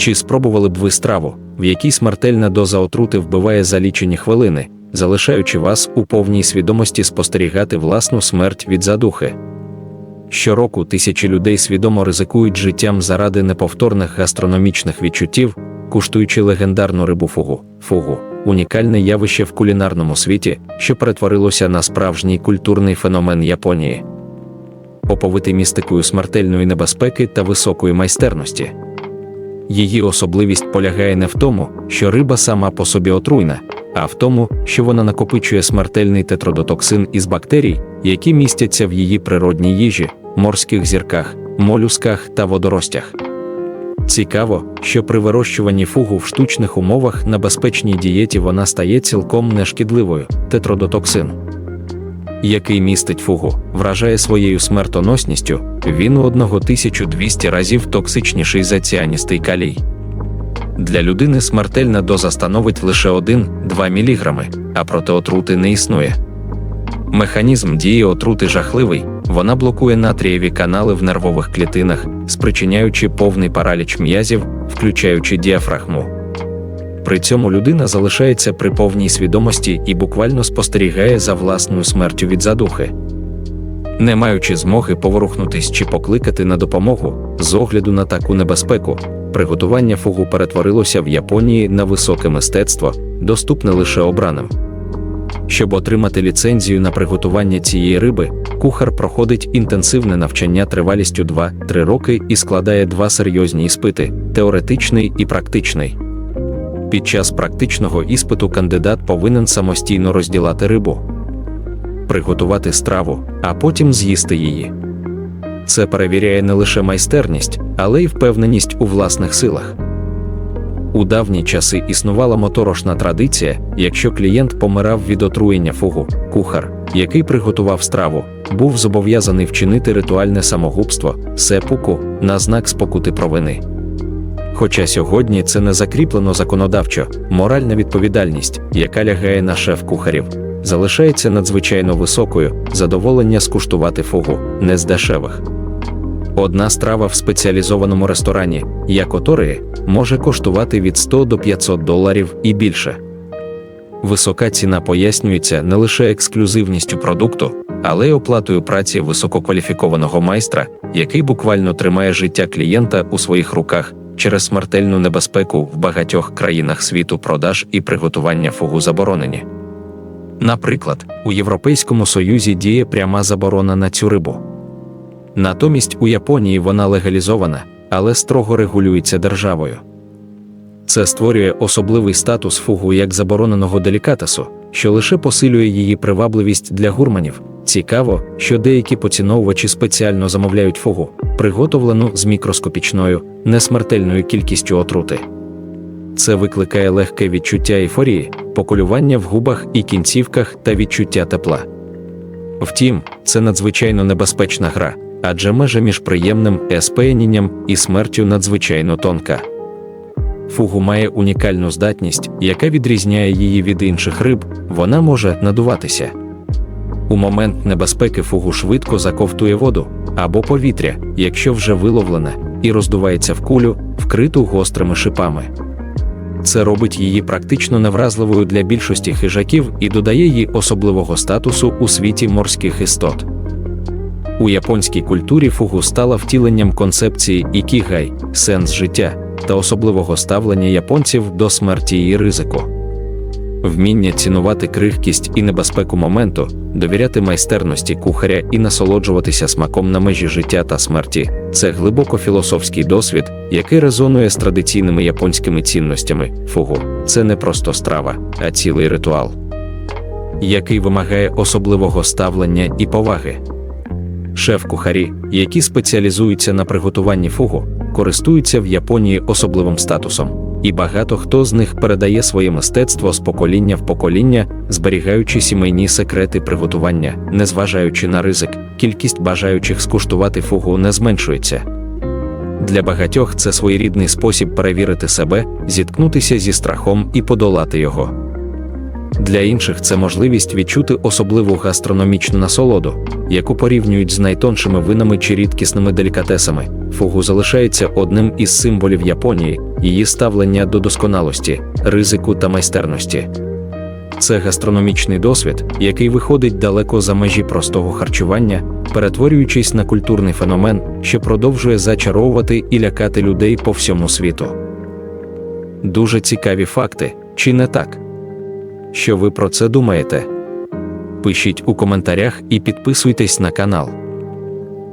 Чи спробували б ви страву, в якій смертельна доза отрути вбиває за лічені хвилини, залишаючи вас у повній свідомості спостерігати власну смерть від задухи? Щороку тисячі людей свідомо ризикують життям заради неповторних гастрономічних відчуттів, куштуючи легендарну рибу фугу. Фугу унікальне явище в кулінарному світі, що перетворилося на справжній культурний феномен Японії, оповитий містикою смертельної небезпеки та високої майстерності. Її особливість полягає не в тому, що риба сама по собі отруйна, а в тому, що вона накопичує смертельний тетродотоксин із бактерій, які містяться в її природній їжі, морських зірках, молюсках та водоростях. Цікаво, що при вирощуванні фугу в штучних умовах на безпечній дієті вона стає цілком нешкідливою тетродотоксин, який містить фугу, вражає своєю смертоносністю, він у 1200 разів токсичніший за ціаністий калій. Для людини смертельна доза становить лише 1-2 мг, а проти отрути не існує. Механізм дії отрути жахливий, вона блокує натрієві канали в нервових клітинах, спричиняючи повний параліч м'язів, включаючи діафрагму. При цьому людина залишається при повній свідомості і буквально спостерігає за власною смертю від задухи. Не маючи змоги поворухнутись чи покликати на допомогу з огляду на таку небезпеку, приготування фугу перетворилося в Японії на високе мистецтво, доступне лише обраним. Щоб отримати ліцензію на приготування цієї риби, кухар проходить інтенсивне навчання тривалістю 2-3 роки і складає два серйозні іспити теоретичний і практичний. Під час практичного іспиту кандидат повинен самостійно розділати рибу, приготувати страву, а потім з'їсти її. Це перевіряє не лише майстерність, але й впевненість у власних силах. У давні часи існувала моторошна традиція, якщо клієнт помирав від отруєння фугу, кухар, який приготував страву, був зобов'язаний вчинити ритуальне самогубство, сепуку, на знак спокути провини. Хоча сьогодні це не закріплено законодавчо, моральна відповідальність, яка лягає на шеф кухарів, залишається надзвичайно високою, задоволення скуштувати фугу, не з дешевих. Одна страва в спеціалізованому ресторані, як оторії, може коштувати від 100 до 500 доларів і більше. Висока ціна пояснюється не лише ексклюзивністю продукту, але й оплатою праці висококваліфікованого майстра, який буквально тримає життя клієнта у своїх руках через смертельну небезпеку в багатьох країнах світу продаж і приготування фугу заборонені. Наприклад, у Європейському Союзі діє пряма заборона на цю рибу. Натомість у Японії вона легалізована, але строго регулюється державою. Це створює особливий статус фугу як забороненого делікатесу, що лише посилює її привабливість для гурманів. Цікаво, що деякі поціновувачі спеціально замовляють фугу, приготовлену з мікроскопічною, несмертельною кількістю отрути. Це викликає легке відчуття ейфорії, поколювання в губах і кінцівках та відчуття тепла. Втім, це надзвичайно небезпечна гра, адже межа між приємним еспеєнінням і смертю надзвичайно тонка. Фугу має унікальну здатність, яка відрізняє її від інших риб, вона може надуватися. У момент небезпеки фугу швидко заковтує воду або повітря, якщо вже виловлене, і роздувається в кулю, вкриту гострими шипами. Це робить її практично невразливою для більшості хижаків і додає їй особливого статусу у світі морських істот. У японській культурі фугу стала втіленням концепції ікігай, сенс життя та особливого ставлення японців до смерті і ризику. Вміння цінувати крихкість і небезпеку моменту, довіряти майстерності кухаря і насолоджуватися смаком на межі життя та смерті це глибоко філософський досвід, який резонує з традиційними японськими цінностями. Фугу це не просто страва, а цілий ритуал, який вимагає особливого ставлення і поваги. Шеф-кухарі, які спеціалізуються на приготуванні фугу, користуються в Японії особливим статусом, і багато хто з них передає своє мистецтво з покоління в покоління, зберігаючи сімейні секрети приготування, незважаючи на ризик, кількість бажаючих скуштувати фугу не зменшується. Для багатьох це своєрідний спосіб перевірити себе, зіткнутися зі страхом і подолати його. Для інших це можливість відчути особливу гастрономічну насолоду, яку порівнюють з найтоншими винами чи рідкісними делікатесами. Фугу залишається одним із символів Японії, її ставлення до досконалості, ризику та майстерності. Це гастрономічний досвід, який виходить далеко за межі простого харчування, перетворюючись на культурний феномен, що продовжує зачаровувати і лякати людей по всьому світу. Дуже цікаві факти, чи не так? Що ви про це думаєте? Пишіть у коментарях і підписуйтесь на канал.